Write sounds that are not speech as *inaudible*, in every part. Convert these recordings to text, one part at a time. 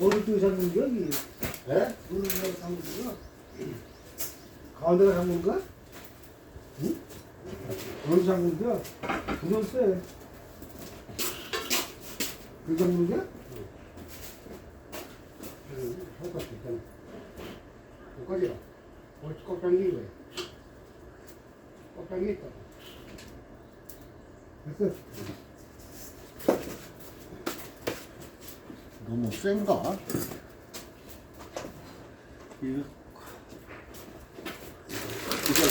또 잠근 거야 여기? 예? 어디가 잠근 거야? 가운데가 잠근 거야? 응? 어디 잠근 거야? 그건 쎄. 그 잠근 거야? 손가락 있잖아. 손가락이야. 어디 꼭 당기는 거야. 꼭 당기겠다. 됐어. 너무 센가? 이거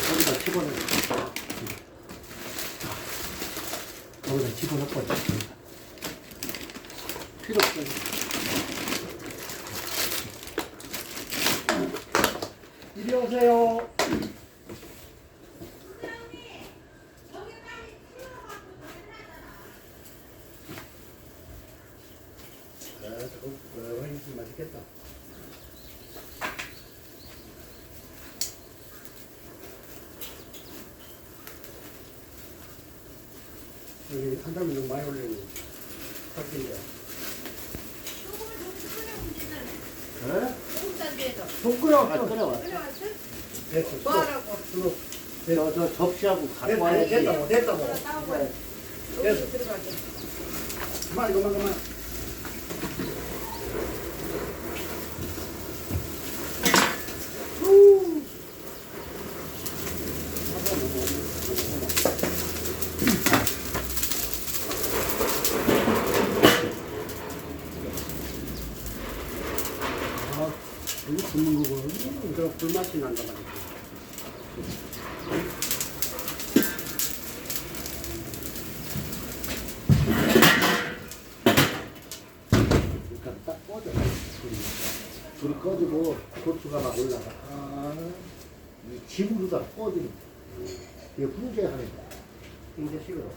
거기다 집어넣어. 거기다 집어넣고 필요 없어. 이리 오세요. 아, 저거 어, 훨씬 맛있겠다. 여기 한 달에 좀 많이 올리는 닭인데. 네? 돈 끓여. 아, 끓여와. 됐어. 뭐하라고? 수로. 저, 저 접시하고 갖고 됐다, 와야지. 됐다고, 됐다고. 네. 여기 들어가게. 그만, 그만, 그만. 아, 이거 굽는 거거든. 저 불맛이 난단 말이야. 그러니까 딱 꺼져. 불이. 불이 꺼지고 고추가 막 올라가. 아, 이 집으로 다 꺼지는 거야. 이게 훈제하는 거야. 훈제식으로.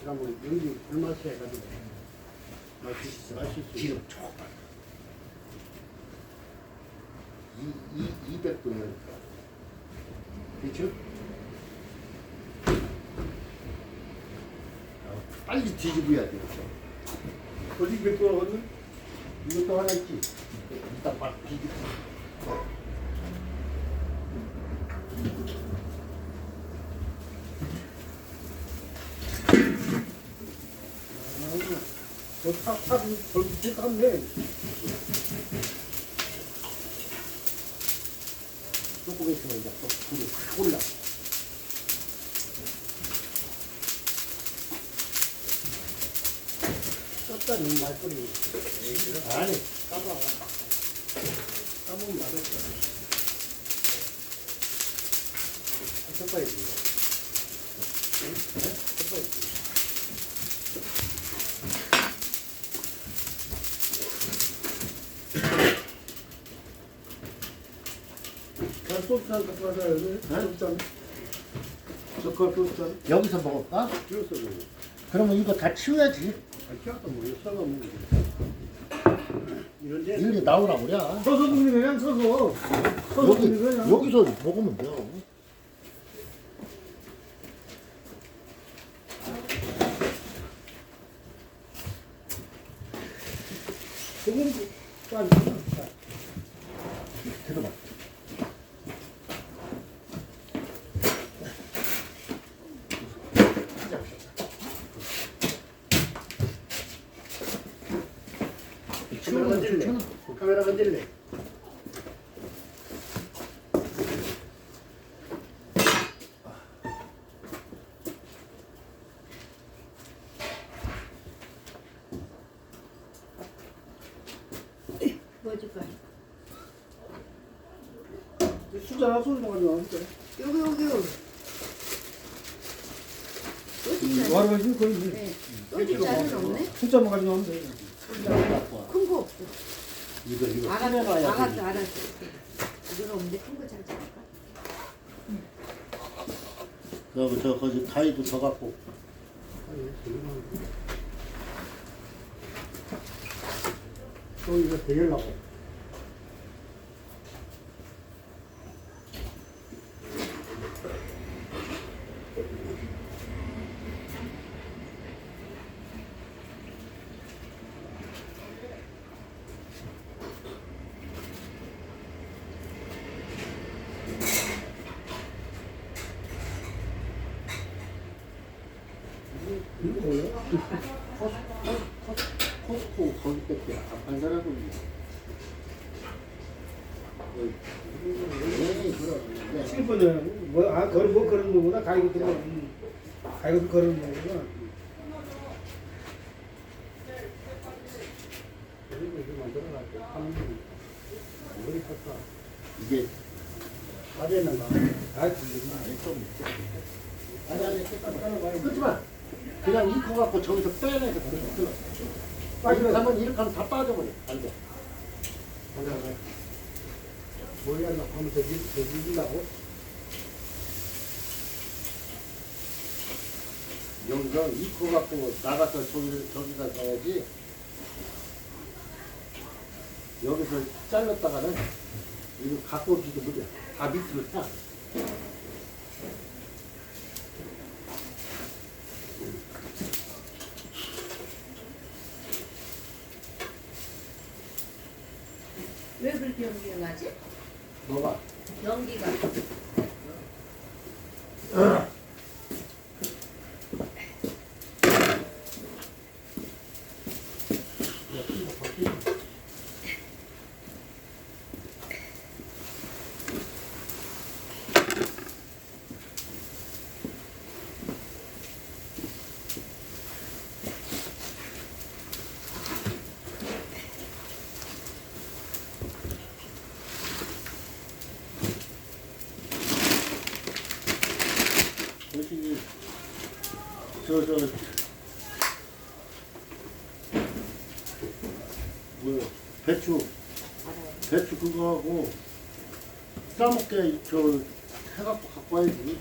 그러면 여기 불맛이 해가지고 맛있어. 맛있어. 기름 조금. 이, 이, 200도면. 그렇죠? 어, 빨리 뒤집어야 돼. 어디 몇 개, 어디? 이것도 하나 있지. 이따 막 뒤집어. 뭐 탁, 탁, 벌써 탁 해. 조금 있으면 이제 또 불이 확 올라. 떴다는 말거리. 아니, 까봐. 까보면 맛없어. 섞어야지. 응? 섞어야지. 난 소주잔 갖고 가자, 여기. 소주잔. 저거 소주잔. 여기서 먹을까? 비었어, 그거. 그러면 이거 다 치워야지. 아, 키웠다, 뭐, 먹는. 이런데? 나오라고 그래. 서서 먹는 그냥 서서. 서서 여기, 먹는 그냥. 여기서 먹으면 돼요. 그건 짠. 들어봐. 카메라 건질래? 카메라 건질래? 뭐 줄까? 수잔, 소주잔 가지고 왔는데. 여기 여기 여기. 소주 와르가 지금 거의 네. 잔은 없네. 숫자만 가지고 왔는데. 큰거 없어. 이거, 이거. 알았어. 알았어, 알았어. 이건 없는데 큰 거 잘 잡을까? 저, 저, 거기 가위도 더 갖고. 또 이거 대결 나고. 이거 뭐야? 그럼. 칠번은 뭐, 아, 그런 뭐 그런 거구나. 가이드 들어. 가이드 그런 거구나. 이게 거. 아, 좀 아니 아니 그렇지만 그냥 이거 갖고 저기서 빼내야 돼. 이렇게 하면 이렇게 하면 다 빠져버려. 안 돼. 머리 하나 하면서 저기려고 여기서 이거 갖고 나가서 저기 저기가 가야지. 여기서 잘랐다가는 이거 갖고 오지도 못해. 다 밑으로 타. 왜 그렇게 연기가 나지? 뭐가? 연기가. 대신이 저저 뭐야 배추 알아요. 배추 그거 하고 싸먹게 저 해갖고 갖고 와야지.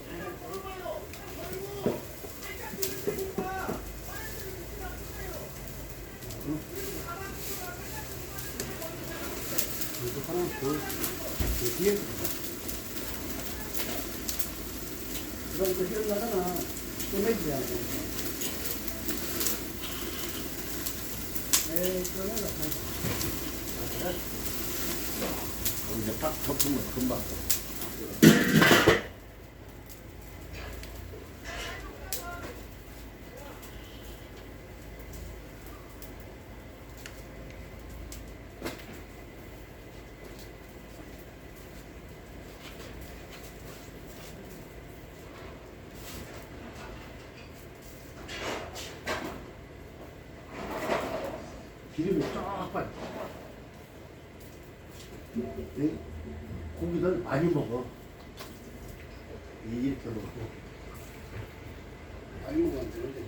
하나 더, 더 뒤에. 그럼 이거 hir나가나 꺼내지 않고. 에이, 꺼내라. 이제 딱 덮으면 금방. 기름이 쫙 빠져. 이 고기를 많이 먹어. 이렇게 먹어. 많이 먹으면 되는데.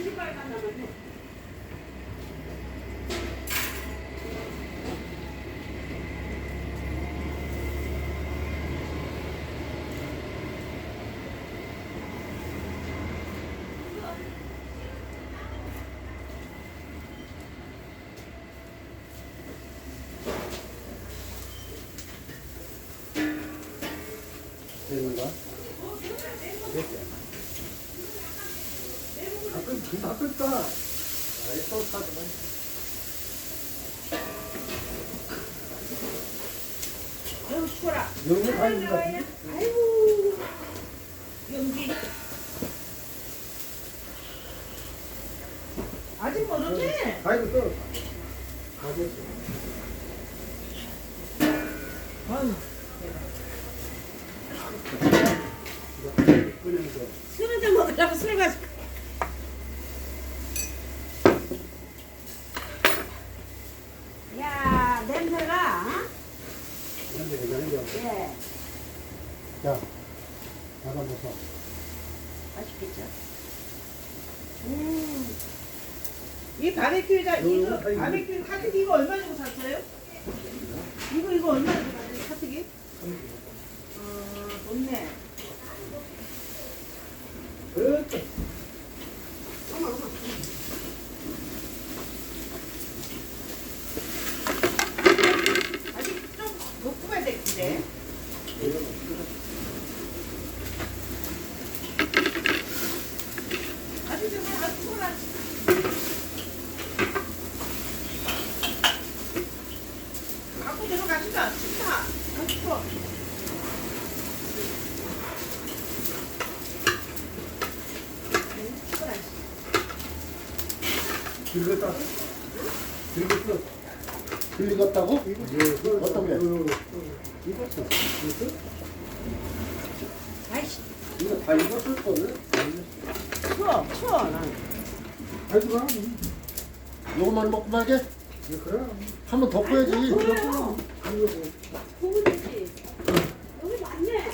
20발만 남았네. 아유 추워라. 여기 나와야. 아이고 연기. 아직 멀었네. 가이드 떨어. 가겠어. 아유 끓여서. 술 한잔 먹으려고 술 가지고. 야 냄새가. 어? 근데 괜찮은데. 예. 자, 나가보소. 맛있겠죠? 음. 이 바베큐에다 이거 바베큐 카트기 이거 얼마 주고 샀어요? 이거 이거 얼마 주고 샀어요 카트기? 어 좋네. 추워. 긁었다. 긁었어. 들리겠다고? 예, 어떤 게? 익었어. 아이씨 이거 다 익었을 거는? 추워, 추워, 난. 아이고, 가. 요것만 먹고 말게? 예, 그래. 한 번 더 꺼야지. 뭐예요? 보고 되지 여기 맞네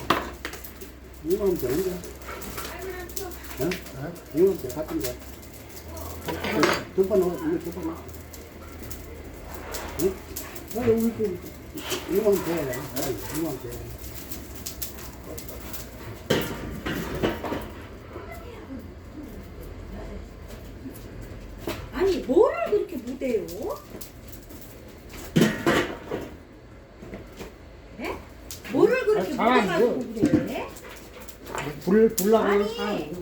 이거 하면 되는데. 응? 이거 하면 돼. 같은데. 덮어 넣어. 이거 덮어. 여기 좀. 하면 돼. 이거 하면 돼. 아니 뭐를 그렇게 못해요? 네? 뭐를 그렇게 아, 못해가지고 그래? 불, 불 나가는 아니.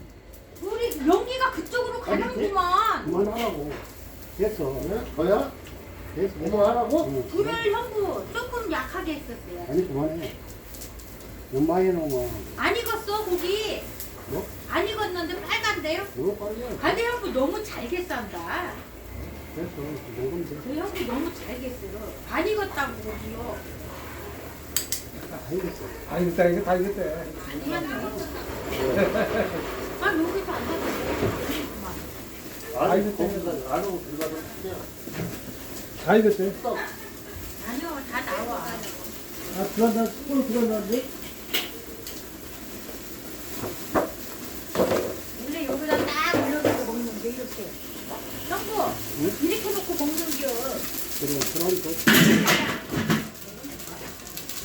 우리 연기가 그쪽으로 가는구만 그만하라고. 됐어. 네? 뭐야? 됐어. 뭐뭐 하라고? 응. 불을 형부 조금 약하게 했었어요 아니, 그만해. 너무 많이 해놓으면. 안 익었어 고기 뭐? 안 익었는데 빨간데요? 너무 빨리 해. 근데 형부 너무 잘게 싼다 됐어. 먹으면 돼. 저 형부 너무 잘게 써요 안 익었다고 고기요 다 이겼어. 다 이겼다, 이거 다 이겼대. 아니면 아 여기서 안 되겠어 아니, 거기서 안으로 들어가서 다. 썩. 아니요 다 나와 아, 들어간다. 또 들어간다는데? 원래 여기다 딱 올려놓고 먹는 게 이렇게 형부 이렇게 놓고 먹는겨 그래, 그럼 또.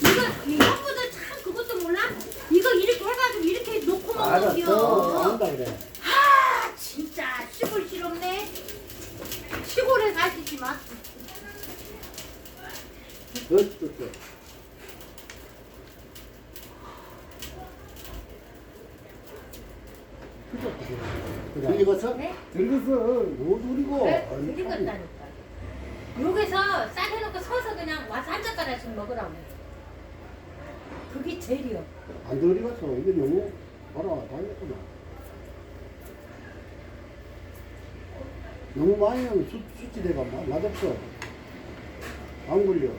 이거 이 형부들 참 그것도 몰라? 이거 이렇게 해가지고 이렇게 놓고 알았어. 먹는겨 안다 그래. 아 진짜 시골 싫었네 시골에 사시지만 그, 그, 그. 그래. 들리겠어? 네? 들었어. 못 우리고. 그래? 드리겠다니까 여기서 쌀 해놓고 서서 그냥 와서 한 젓가락씩 먹으라고 그게 제일이요 안 들어갔어. 이게 너무, 봐라, 다 이겼구나. 너무 많이 하면 수, 수치대가 마- 맛없어. 안 걸려.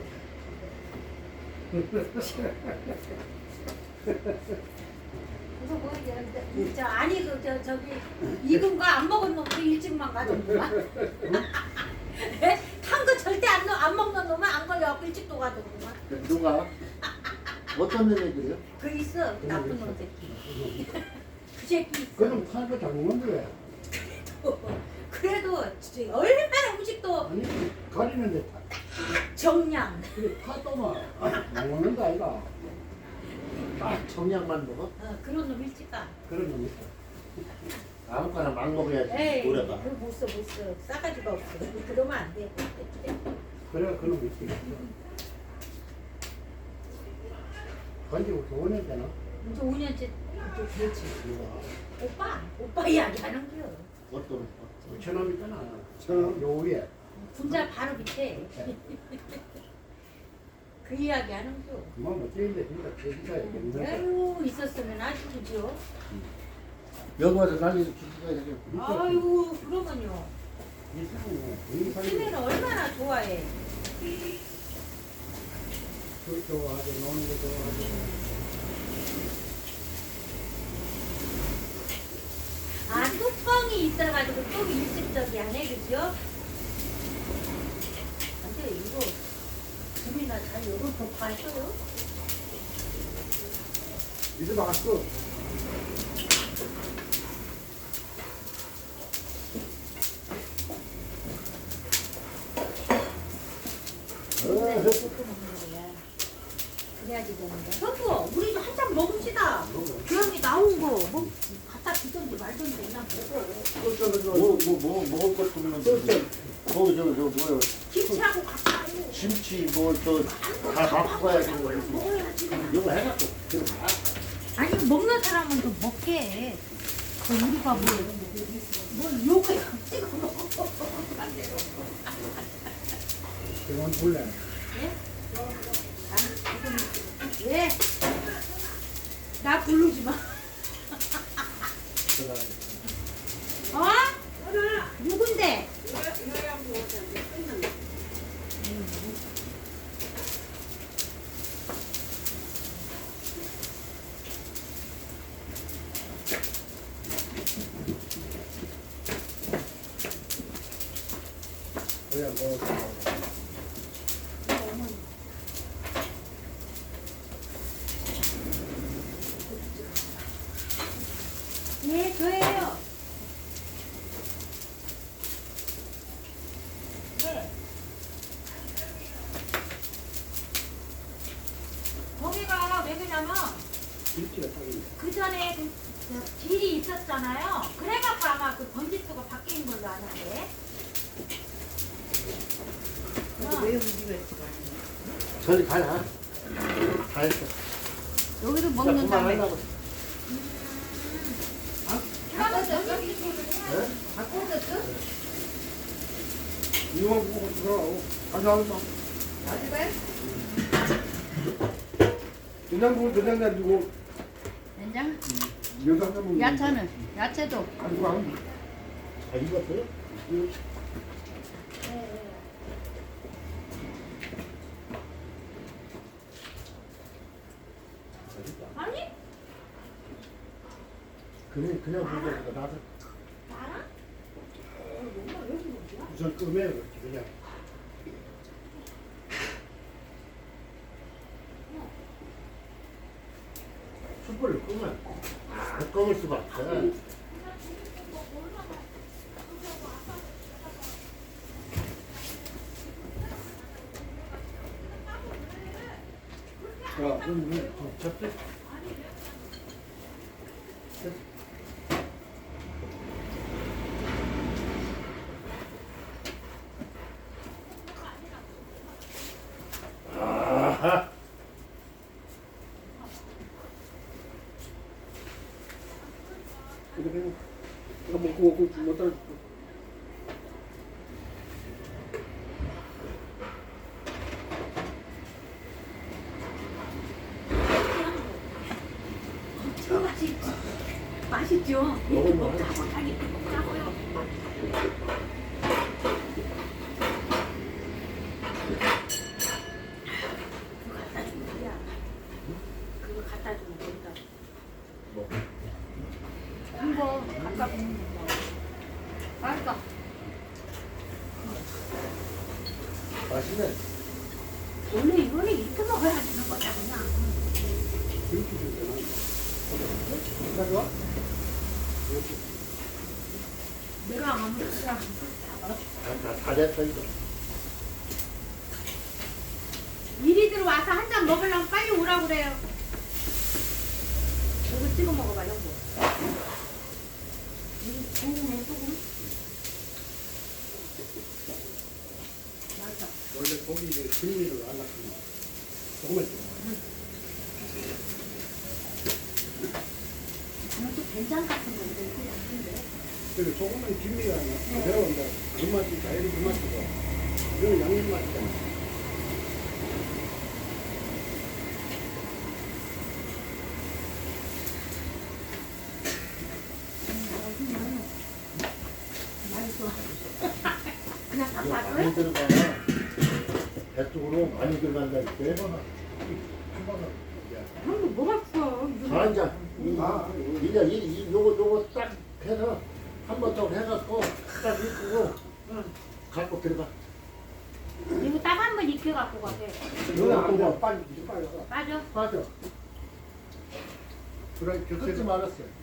*laughs* 그래서 뭐 이제 저 아니 그 저 저기 익은 거 안 먹은 놈도 일찍만 가던구만. 탄거 절대 안, 넣- 안 먹는 놈은 안 걸려갖고 일찍 또 가던구만. 누가? 어떤 애들이요? 그 있어 그 나쁜 놈 새끼. 그 새끼 있어. 그럼 탈거 잘 먹는데. 그래도 진짜 얼마나 음식도 아니, 가리는데 타. 정량. 그래, 타도만. 못 먹는다, 아이가. 아, 정량만 먹어? 어, 그런 놈 일찍 가. 그런 놈 있어. 아무거나 막 먹어야지. 에이 노래가. 그거 못 써, 못 써. 싸가지가 없어. 그러면 안 돼. 그래, 그놈 있어. 가지고 돈이 되나? 이제 5년째 이제 되지. 누가? 오빠, 오빠 이야기 하는 거요. 어떤 거? 천원 있잖아. 천원 요 위에. 분자 바로 밑에. 그 이야기 하는 거. 그만 못 뛰는데 진짜 진짜 얘기했는데. 아유 있었으면 아주 그죠. 여기 와서 난리 기기가 이렇게. 아유 그러면요. 이 사람이 시내는 얼마나 좋아해. 술 좋아하고 노는 거 좋아하고. 아 뚜껑이 있어가지고 좀 일식적이하네 그죠? 근데 이거 나? 이제 나갔어. 근데 이거 또 먹는 거야. 그래야지 되는데. 여보, 우리도 한 잔 먹읍시다. 주영이 나온 거, 뭐, 갖다 주던지 말던지 그냥 먹어. 뭐, 뭐, 뭐, 먹을 것 없는 거기 저, 저, 뭐야. 김치하고 하고. 김치, 뭐, 저, 다 갖고 가야 되는 거. 이거 해갖고. 아니, 먹는 사람은 좀 먹게. 그 우리가 뭐, 뭘 욕을 찍어 먹어. 그건 볼래. 예? 왜? 나 부르지 마. 어? 누군데? 그냥 뭐 네, 저예요. 네. 거기가 왜 그러냐면 일지가 딱 있네. 그 전에 그, 그 길이 있었잖아요. 그래갖고 아마 그 번지수가 바뀐 걸로 아는데. 근데 왜 우리가 있지? 저리 가야. 다 했어. 여기도 자, 먹는 다음에 그만하려고. 바꿔줬어? 이만 보고 들어가고. 가져와, 마. 그냥 보고 그냥 가지고 된장? 여섯 명 야채는? 야채도 가지고 안 아, 익었어요? 그냥, 불러서 나도 나랑? 우선 끄매 그렇지 그냥. 숯불을 끄면 못 꺼물 수가 없어. 야, 그럼 우리 어, 접대. 아하. 이렇게 이거 먹고 먹고 못 따라. 엄청 맛있지. 맛있죠? 이렇게 먹자고 자기 먹자고요. 그거 갖다 주면 뭐야? 그거 갖다 주면 된다. 뭐. 이거 갖다 주면 된다. 맛있어. 맛있네. 원래 이거는 이렇게 먹어야 되는 거다 그냥. 이렇게 되잖아. 가져와? 내가 안 먹으면 다, 다, 다 됐어, 이거. 이리들 와서 한 잔 먹으려면 빨리 오라고 그래요. 이거 찍어 먹어봐, 여보. 이거 궁금해, 소금? 맞아. 원래 고기를 근미를 안 놨습니다. 조금만 줘. 저는 또 된장 같은 건데, 이거 같은데. 그리고 조금만 아니라 배워온다. 그 맛이 자연히 그 맛이고. 이건 양념 맛이잖아. 맛있어. 그냥 다 이거 봐줘요? 많이 들어가. 배 쪽으로 많이 들어간다, 이렇게. 형도 뭐가 커? 자, 이제, 이, 아, 이제 이, 이, 요거, 요거 딱 해서, 한 번 더 해갖고, 딱 익고, 갖고 들어가. 이거 딱 한 번 익혀 갖고 가게. 너는 안 돼. 빨리, 빨리 가. 빠져. 빠져. 그래, 끊지 격세지 말았어요.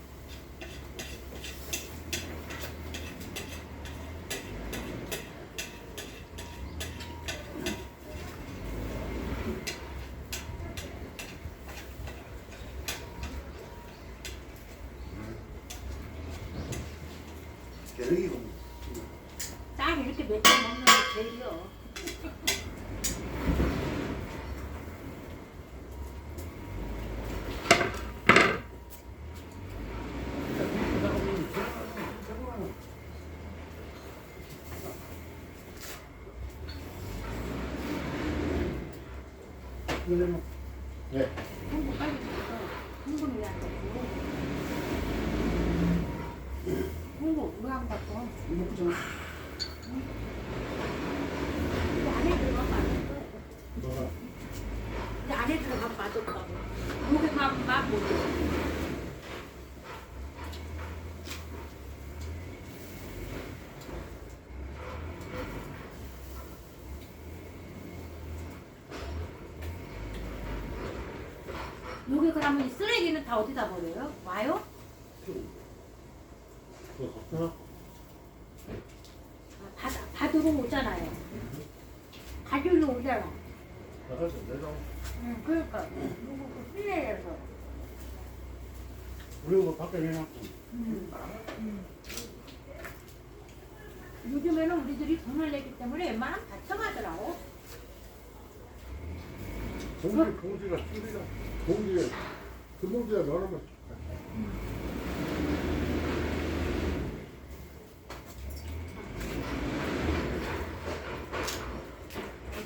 계획이고. 딱 이렇게 몇점 먹는 게 제일이요. 왜냐면 네. 홍보 빨리 줬어. 홍보는 왜안 줬어? 홍보 왜안 받고? 이거 보자. 이거 안에 들어가면 안 돼. 뭐가? 이제 안에 들어가면 맛없다고. 여기만 막 먹어. 여기 그러면 이 쓰레기는 다 어디다 버려요? 와요? 그거? 아, 받, 받으러 오잖아요. 가지러 오잖아. 응, 그러니까. 이거 그 쓰레기에서. 우리 이거 밖에 내놨고. 요즘에는 우리들이 돈을 내기 때문에 웬만하면 다 청하더라고. 봉지 봉지가 줄이라 봉지에 그 봉지에 넣어놓으면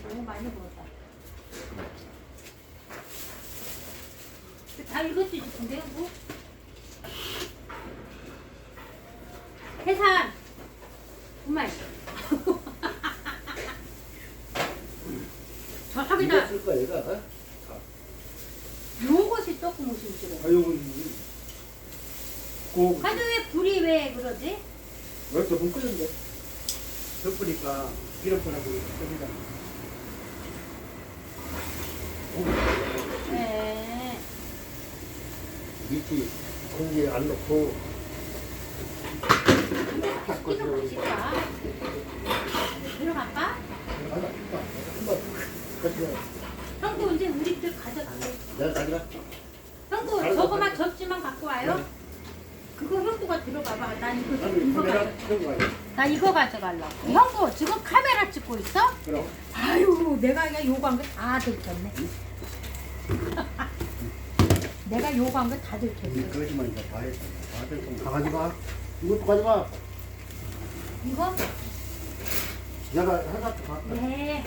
너무 많이 먹었다. 다 읽었지 싶은데, 뭐? 해산! 정말. 저 이거 저기다 쓸 거야 얘가 어? 요것이 조금 오심스러워. 아, 요거, 고, 아니 왜 불이 왜 그러지? 왜또 못 끄는데? 기름분하고 kop니다. 네. 밑이 공기에 안 넣고 이거 맛있다. 들어갈까? 하나 한번 같이 형도 이제 우리들 가져갈래. 내가 가져가 형도 저거만 접시만 갖고 와요. 그거 형도가 들어가봐. 난 이거 아니, 가져. 끄고 가야 나 이거 가져가려고. 형도 지금 카메라 찍고 있어? 그럼. 아유, 내가 그냥 요구한 거 다 들켰네. *laughs* 내가 요구한 거다이 들켰어. 거짓말이다. 다 했다. 다 됐다. 다 가져가. 이것도 가져가. 이거? 내가 해갖고 갈게. 네.